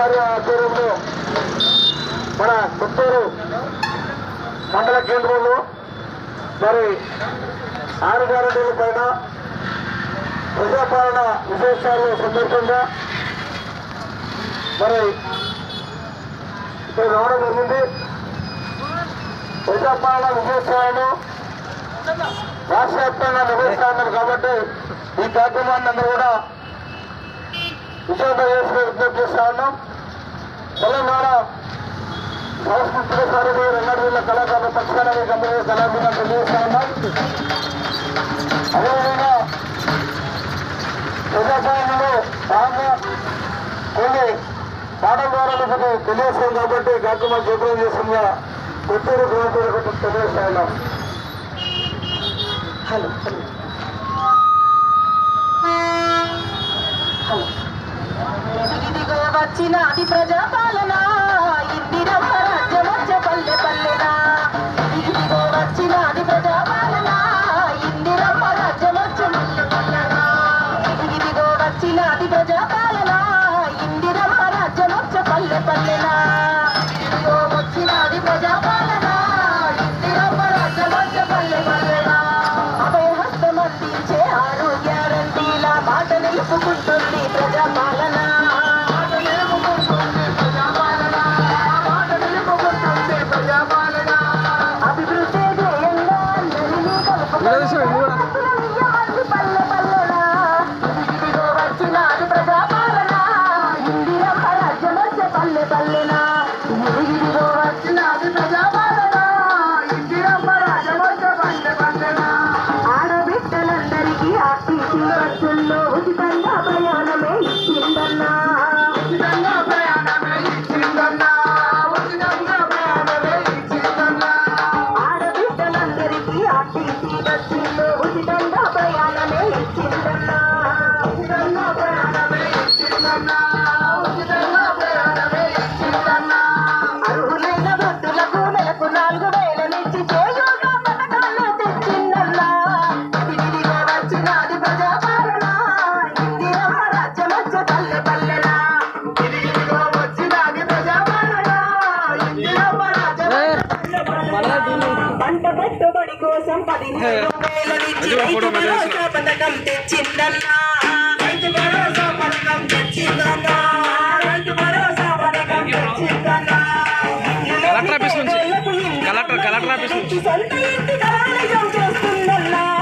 గారి ఆధ్వర్యంలో మన పుత్తూరు మండల కేంద్రంలో మరి ఆరు గ్యారెంటీల పైన ప్రజాపాలన విశేషాల సందర్భంగా మరి ఇక్కడ రావడం జరిగింది. ప్రజాపాలన విశేషాలను రాష్ట్ర వ్యాప్తంగా నిర్వహిస్తున్నారు కాబట్టి ఈ కార్యక్రమాన్ని అందరూ కూడా విజయవంతం చేసుకుంటున్నారు చేస్తా ఉన్నాం తెలంగాణ సాంస్కృతిక సారథి రెండు వేల కళాకారుల పక్షాన గంభీర కళాకారులు తెలియజేస్తా ఉన్నాం అదేవిధంగా ప్రజాపాలనలో భాగంగా కొన్ని పాఠం ద్వారా మీకు తెలియజేస్తాం కాబట్టి ఈ కార్యక్రమాలు జయప్రదం చేస్తుందిగా కొత్తూరు గ్రామ తెలియజేస్తా ఉన్నాం హలో హలో. ఇదిగో వచ్చిన అది ప్రజాపాలన ఇందిరమ్మ రాజ్యం వచ్చే పల్లె పల్లెనా. ఇదిగో వచ్చిన ప్రజాపాలన ఇందిరమ్మ రాజ్యం వచ్చే పల్లె పల్లెనా. ఇదిగో వచ్చిన ప్రజాపాలన ఇందిరమ్మ రాజ్యం వచ్చే పల్లె పల్లెనా. ఇదిగో వచ్చిన ప్రజాపాలన ఇందిరమ్మ రాజ్యం వచ్చే పల్లె పల్లెనా. అభయహస్తం అందించే ఆరు మాట నిలుపుకుంటుంది ఆడబిడ్డలందరికీ ఆర్టీసీ బస్సుల్లో ఉచితంగా బస్సుల్లో ఉచితంగా ప్రయాణమే ఇచ్చిందన్నా ఉచితంగా ప్రయాణమే ఇచ్చిందన్నా ఉచితంగా ప్రయాణమే ఇచ్చిందన్నా అర్హులైన భక్తులకు నెలకు నాలుగు వేలనిచ్చి చేయూత పెట్టుబడి కోసం పదిహేను వేలనిచ్చి రైతు భరోసా పథకం తెచ్చిందన్నా. రైతు భరోసా పథకం తెచ్చిందన్నా. రైతు భరోసా పథకం తెచ్చిందన్నా. కలెక్టర్ ఆఫీస్ నుంచి. కలెక్టర్- కలెక్టర్ ఆఫీస్ నుంచి. సొంత ఇంటి కళాలయం చేస్తుందన్నా.